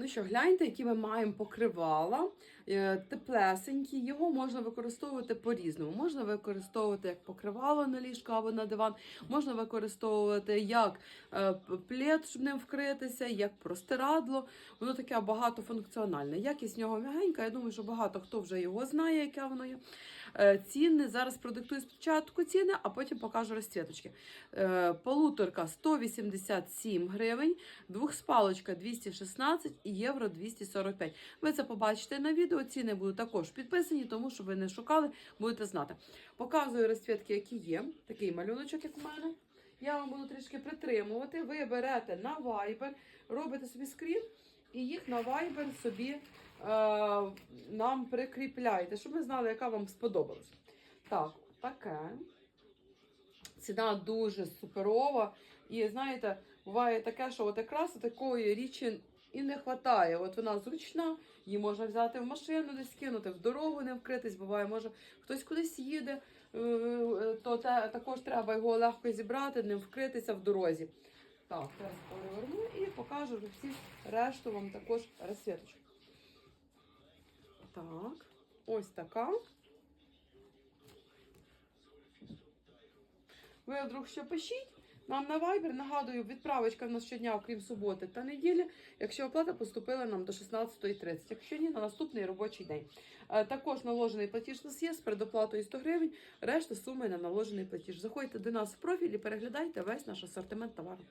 Ну що, гляньте, які ми маємо покривала. Е, Теплесенькі. Його можна використовувати по-різному. Можна використовувати як покривало на ліжко або на диван, можна використовувати як е, плед, щоб ним вкритися, як простирадло. Воно таке багатофункціональне. Якість нього м'ягенька. Я думаю, що багато хто вже його знає, яке воно є. Е, Ціни зараз продиктую спочатку ціни, а потім покажу розцвіточки. Полуторка 187 гривень, двохспалочка 216 і євро 245. Ви це побачите на відео. Ціни будуть також підписані, тому що ви не шукали, будете знати. Показую розцвітки, які є. Такий малюночок, як у мене. Я вам буду трішки притримувати. Ви берете на Viber, робите собі скрін і їх на Viber собі е, нам прикріпляєте, щоб ми знали, яка вам сподобалась. Так, таке. Ціна дуже суперова. І знаєте, буває таке, що от якраз такої річі і не вистачає. От вона зручна, її можна взяти в машину, десь кинути, в дорогу не вкритись. Буває, може хтось кудись їде, е, е, то те, також треба його легко зібрати, ним вкритися в дорозі. Так, зараз переверну і покажу вже всі решту вам також розсвіточок. Так, ось така. Ви вдруг що пишіть нам на Viber. Нагадую, відправочка в нас щодня, окрім суботи та неділі, якщо оплата поступила нам до 16.30. Якщо ні, на наступний робочий день. Е, Також наложений платіж на є з передоплатою 100 гривень, решта суми на наложений платіж. Заходьте до нас в профіль і переглядайте весь наш асортимент товару.